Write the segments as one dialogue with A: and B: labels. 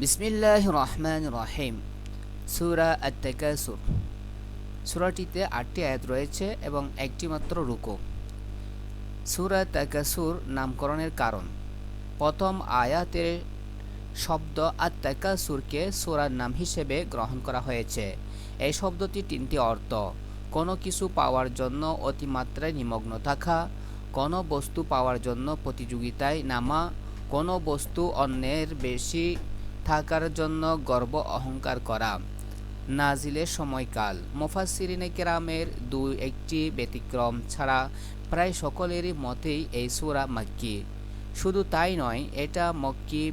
A: বিসমিল্লাহ রহমান রহিম সুরা আত্মাকাসুর সুরাটিতে আটটি আয়াত রয়েছে এবং একটি মাত্র রুকু। সুরা তাকাসুর নামকরণের কারণ। প্রথম আয়াতের শব্দ আত্মাকাসুরকে সুরার নাম হিসেবে গ্রহণ করা হয়েছে। এই শব্দটি তিনটি অর্থ। কোনো কিছু পাওয়ার জন্য অতিমাত্রায় নিমগ্ন থাকা, কোনো বস্তু পাওয়ার জন্য প্রতিযোগিতায় নামা, কোনো বস্তু অন্যের বেশি থাকার জন্য গর্ব অহংকার করা। নাজিলের সময়কাল। মোফাসিরিনে কেরামের দুই একটি ব্যতিক্রম ছাড়া প্রায় সকলেরই মতেই এই সুরা মাক্কি। শুধু তাই নয়, এটা মক্কি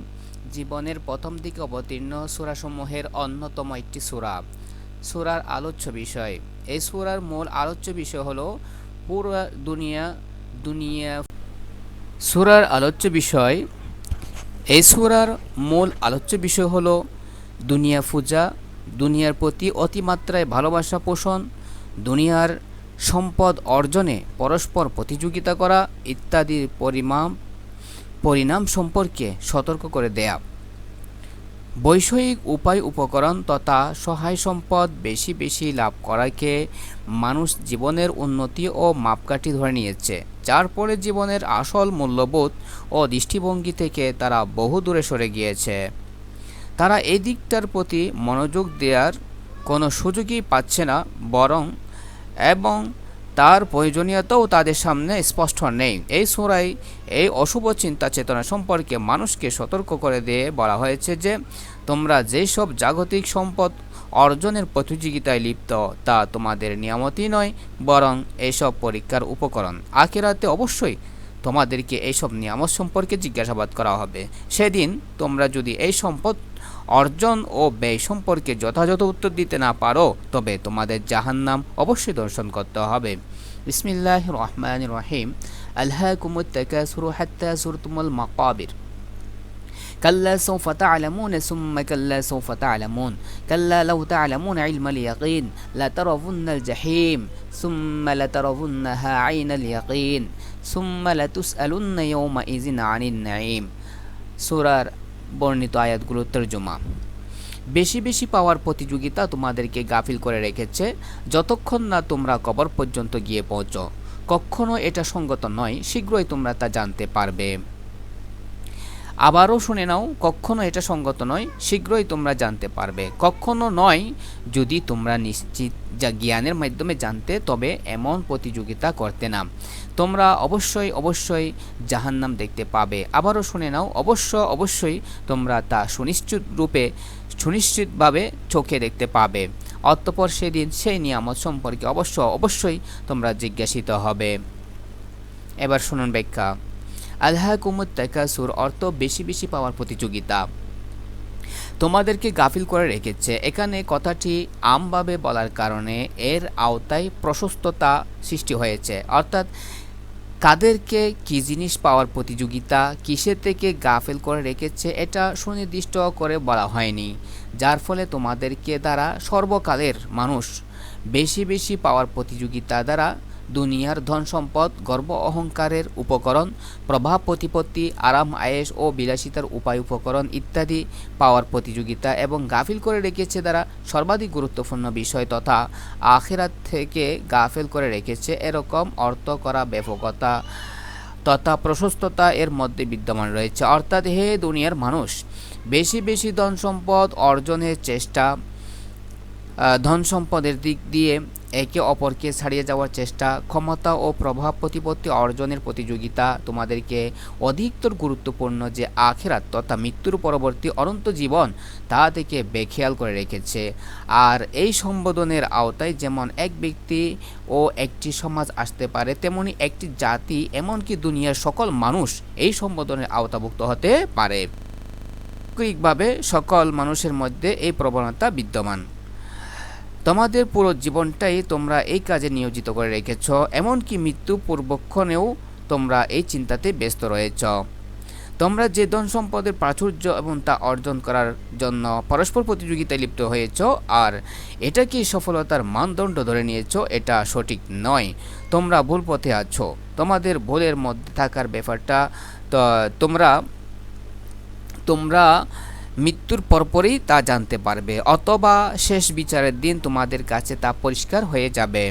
A: জীবনের প্রথম দিকে অবতীর্ণ সুরাসমূহের অন্যতম একটি সুরা। সুরার আলোচ্য বিষয়। এই সুরার মূল আলোচ্য বিষয় হলো পুরো দুনিয়া দুনিয়া। সুরার আলোচ্য বিষয় এই সুরার মূল আলোচ্য বিষয় হলো দুনিয়া পূজা, দুনিয়ার প্রতি অতিমাত্রায় ভালোবাসা পোষণ, দুনিয়ার সম্পদ অর্জনে পরস্পর প্রতিযোগিতা করা ইত্যাদির পরিমাণ পরিণাম সম্পর্কে সতর্ক করে দেয়া। বৈষয়িক উপায় উপকরণ তথা সহায় সম্পদ বেশি বেশি লাভ করাকে মানুষ জীবনের উন্নতি ও মাপকাঠি ধরে নিয়েছে। যার ফলে জীবনের আসল মূল্যবোধ ও দৃষ্টিভঙ্গি থেকে তারা বহু দূরে সরে গিয়েছে। তারা এই দিকটার প্রতি মনোযোগ দেওয়ার কোনো সুযোগই পাচ্ছে না, বরং এবং তার প্রয়োজনীয়তাও তাদের সামনে স্পষ্ট নেই। এই সোরাই এই অশুভ চিন্তা চেতনা সম্পর্কে মানুষকে সতর্ক করে দিয়ে বলা হয়েছে যে, তোমরা যেসব জাগতিক সম্পদ অর্জনের প্রতিযোগিতায় লিপ্ত, তা তোমাদের নিয়ামতই নয়, বরং এইসব পরীক্ষার উপকরণ। আখেরাতে অবশ্যই তোমাদেরকে এইসব নিয়ামত সম্পর্কে জিজ্ঞাসাবাদ করা হবে। সেদিন তোমরা যদি এই সম্পদ অর্জন ও ব্যয় সম্পর্কে যথাযথ উত্তর দিতে না পারো, তবে তোমাদের জাহান্নাম অবশ্যই দর্শন করতে হবে। বিসমিল্লাহ রহমান রহিম। আল্লাহ কুমুত্তাকাসুরু হাত্তা সুরতুমুল মাকাবির। কাল্লা সৌফা তালামুন সুম্মা কাল্লা সৌফা তালামুন কাল্লা লাউ তালামুন ইলমাল ইয়াকিন লা তারাবুন্নাল জাহিম সুম্মা লা তারাবুন্নাহা আইনাল ইয়াকিন সুম্মা লা তুসআলুন্না ইয়াউমা ইযিন আনিন নাঈম সুরার বর্ণিত আয়াতগুলোর তর্জমা। বেশি বেশি পাওয়ার প্রতিযোগিতা তোমাদেরকে গাফিল করে রেখেছে, যতক্ষণ না তোমরা কবর পর্যন্ত গিয়ে পৌঁছো। কখনো এটা সঙ্গত নয়, শীঘ্রই তোমরা তা জানতে পারবে। আবারও শুনে নাও, কখনো এটা সঙ্গত নয়, শীঘ্রই তোমরা জানতে পারবে। কখনো নয়, যদি তোমরা নিশ্চিত যা জ্ঞানের মাধ্যমে জানতে, তবে এমন প্রতিযোগিতা করতে না। তোমরা অবশ্যই অবশ্যই জাহান্নাম দেখতে পাবে। আবারও শুনে নাও, অবশ্য, অবশ্যই তোমরা তা সুনিশ্চিত রূপে, সুনিশ্চিতভাবে চোখে দেখতে পাবে। অতঃপর সেদিন সেই নিয়ামত সম্পর্কে অবশ্য, অবশ্যই তোমরা জিজ্ঞাসিত হবে। এবার শুনুন ব্যাখ্যা। আল্লাহ কুমুদ তাকাসুর অর্থ বেশি বেশি পাওয়ার প্রতিযোগিতা। তোমাদেরকে গাফিল করে রেখেছে। এখানে কথাটি আমভাবে বলার কারণে এর আওতায় প্রশস্ততা সৃষ্টি হয়েছে। অর্থাৎ, কাদেরকে কি জিনিস পাওয়ার প্রতিযোগিতা কিসের থেকে গাফেল করে রেখেছে, এটা সুনির্দিষ্ট করে বলা হয়নি। যার ফলে তোমাদেরকে দ্বারা সর্বকালের মানুষ বেশি বেশি পাওয়ার প্রতিযোগিতা দ্বারা দুনিয়ার ধন সম্পদ, গর্ব অহংকারের উপকরণ, প্রভাব প্রতিপত্তি, আরাম আয়েস ও বিলাসিতার উপায় উপকরণ ইত্যাদি পাওয়ার প্রতিযোগিতা এবং গাফিল করে রেখেছে দ্বারা সর্বাধিক গুরুত্বপূর্ণ বিষয় তথা আখেরাত থেকে গাফিল করে রেখেছে এরকম অর্থ করা ব্যাপকতা তথা প্রশস্ততা এর মধ্যে বিদ্যমান রয়েছে। অর্থাৎ হে দুনিয়ার মানুষ, বেশি বেশি ধন সম্পদ অর্জনের চেষ্টা ধন সম্পদের দিক দিয়ে একে অপরকে ছাড়িয়ে যাওয়ার চেষ্টা, ক্ষমতা ও প্রভাব প্রতিপত্তি অর্জনের প্রতিযোগিতা তোমাদেরকে অধিকতর গুরুত্বপূর্ণ যে আখেরাত তথা মৃত্যুর পরবর্তী অনন্ত জীবন তা থেকে বেখেয়াল করে রেখেছে। আর এই সম্বোধনের আওতায় যেমন এক ব্যক্তি ও একটি সমাজ আসতে পারে, তেমনি একটি জাতি, এমনকি দুনিয়ার সকল মানুষ এই সম্বোধনের আওতাভুক্ত হতে পারে। সকল মানুষের মধ্যে এই প্রবণতা বিদ্যমান। তোমাদের পুরো জীবনটাই তোমরা এই কাজে নিয়োজিত করে রেখেছ, এমনকি মৃত্যু পূর্বক্ষণেও তোমরা এই চিন্তাতে ব্যস্ত রয়েছ। তোমরা যে ধন সম্পদের প্রাচুর্য এবং তা অর্জন করার জন্য পরস্পর প্রতিযোগিতায় লিপ্ত হয়েছ, আর এটা কি সফলতার মানদণ্ড ধরে নিয়েছ, এটা সঠিক নয়। তোমরা ভুল পথে আছো। তোমাদের ভুলের মধ্যে থাকার ব্যাপারটা তোমরা তোমরা মৃত্যুর পরপরই তা জানতে পারবে, অথবা শেষ বিচারের দিন তোমাদের কাছে তা পরিষ্কার হয়ে যাবে।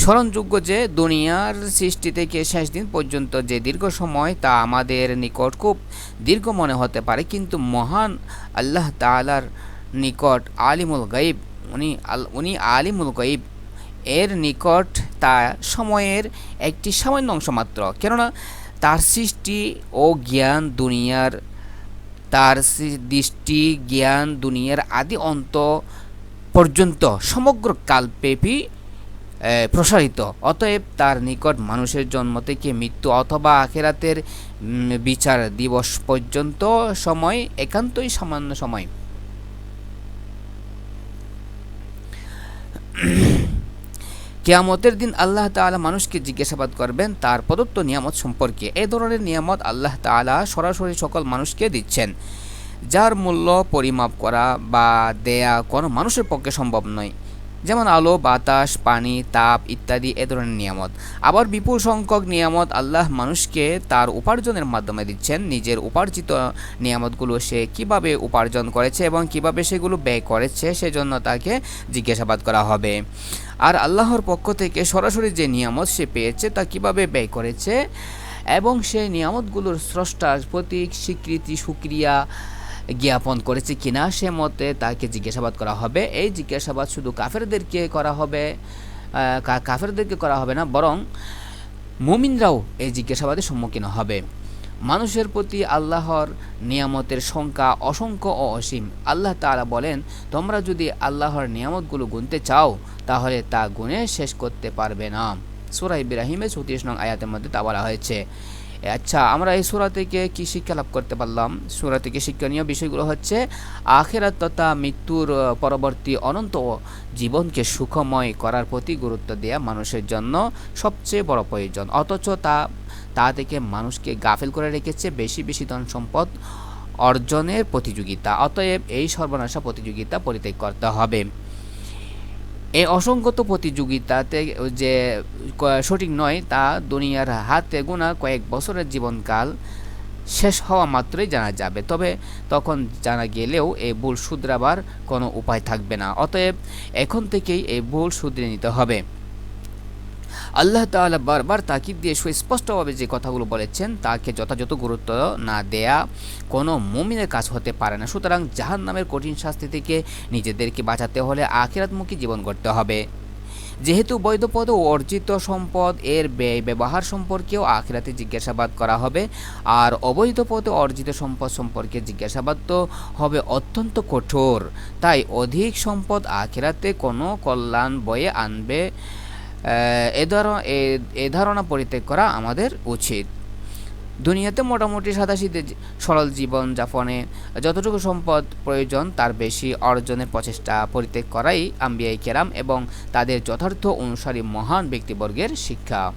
A: স্মরণযোগ্য যে, দুনিয়ার সৃষ্টি থেকে শেষ দিন পর্যন্ত যে দীর্ঘ সময় তা আমাদের নিকট খুব দীর্ঘ মনে হতে পারে, কিন্তু মহান আল্লাহ তালার নিকট আলিমুল গাইব উনি উনি আলিমুল গাইব এর নিকট তা সময়ের একটি সামান্য অংশ মাত্র, কেননা তার সৃষ্টি ও জ্ঞান দুনিয়ার তার দৃষ্টি, জ্ঞান, দুনিয়ার আদি অন্ত পর্যন্ত সমগ্র কালব্যাপী প্রসারিত। অতএব তার নিকট মানুষের জন্ম থেকে মৃত্যু অথবা আখেরাতের বিচার দিবস পর্যন্ত সময় একান্তই সামান্য সময়। কেয়ামতের দিন আল্লাহ তালা মানুষকে জিজ্ঞাসাবাদ করবেন তার প্রদত্ত নিয়ামত সম্পর্কে। এ ধরনের নিয়ামত আল্লাহ তালা সরাসরি সকল মানুষকে দিচ্ছেন। যার মূল্য পরিমাপ করা বা দেয়া কোনো মানুষের পক্ষে সম্ভব নয়। যেমন আলো, বাতাস, পানি, তাপ ইত্যাদি এ ধরনের নিয়ামত। আবার বিপুল সংখ্যক নিয়ামত আল্লাহ মানুষকে তার উপার্জনের মাধ্যমে দিচ্ছেন। নিজের উপার্জিত নিয়ামতগুলো সে কীভাবে উপার্জন করেছে এবং কীভাবে সেগুলো ব্যয় করেছে সেজন্য তাকে জিজ্ঞাসাবাদ করা হবে। আর আল্লাহর পক্ষ থেকে সরাসরি যে নিয়ামত সে পেয়েছে তা কীভাবে ব্যয় করেছে এবং সেই নিয়ামতগুলোর স্রষ্টার প্রতীক, স্বীকৃতি, সুক্রিয়া জ্ঞাপন করেছে কিনা সে মতে তাকে জিজ্ঞাসাবাদ করা হবে। এই জিজ্ঞাসাবাদ শুধু কাফেরদেরকে করা হবে কাফেরদেরকে করা হবে না, বরং মুমিনরাও এই জিজ্ঞাসাবাদের সম্মুখীন হবে। মানুষের প্রতি আল্লাহর নিয়ামতের সংখ্যা অসংখ্য ও অসীম। আল্লাহ তারা বলেন, তোমরা যদি আল্লাহর নিয়ামতগুলো গুনতে চাও, তাহলে তা গুনে শেষ করতে পারবে না। সুরা ইব্রাহিমের চৌত্রিশ নং আয়াতের মধ্যে তা বলা হয়েছে। আচ্ছা আমরা এই সুরা থেকে কি শিক্ষা লাভ করতে পারলাম? সুরা থেকে শিক্ষণীয় বিষয়গুলো হচ্ছে, আখেরাত তথা মৃত্যুর পরবর্তী অনন্ত জীবনকে সুখময় করার প্রতি গুরুত্ব দেওয়া মানুষের জন্য সবচেয়ে বড় প্রয়োজন। অথচ তা তা থেকে মানুষকে গাফিল করে রেখেছে বেশি বেশি ধন সম্পদ অর্জনের প্রতিযোগিতা। অতএব এই সর্বনাশা প্রতিযোগিতা পরিত্যাগ করতে হবে। এই অসংগত প্রতিযোগিতাতে যে সঠিক নয়, তা দুনিয়ার হাতে গোনা কয়েক বছরের জীবনকাল শেষ হওয়া মাত্রই জানা যাবে। তবে তখন জানা গেলেও এই ভুল শুধরাবার কোনো উপায় থাকবে না। অতএব এখন থেকেই এই ভুল শুধরে নিতে হবে। আল্লাহ তাআলা বারবার তাকিদ দিয়ে সুস্পষ্টভাবে যে কথাগুলো বলেছেন, তাকে যথাযথ গুরুত্ব না দেয়া কোনো মুমিনের কাজ হতে পারে না। সুতরাং জাহান নামের কঠিন শাস্তি থেকে নিজেদেরকে বাঁচাতে হলে আখিরাতমুখী জীবন করতে হবে। যেহেতু বৈধ পদ ও অর্জিত সম্পদ, এর ব্যয় ব্যবহার সম্পর্কেও আখিরাতে জিজ্ঞাসাবাদ করা হবে। আর অবৈধ পদে অর্জিত সম্পদ সম্পর্কে জিজ্ঞাসাবাদ তো হবে অত্যন্ত কঠোর। তাই অধিক সম্পদ আখেরাতে কোনো কল্যাণ বয়ে আনবে এ এ ধারণা পরিত্যাগ করা আমাদের উচিত। দুনিয়াতে মোটামুটি সাদাশীতে সরল জীবন যাপনে যতটুকু সম্পদ প্রয়োজন, তার বেশি অর্জনের প্রচেষ্টা পরিত্যাগ করাই আম্বিয়াই কেরাম এবং তাদের যথার্থ অনুসারী মহান ব্যক্তিবর্গের শিক্ষা।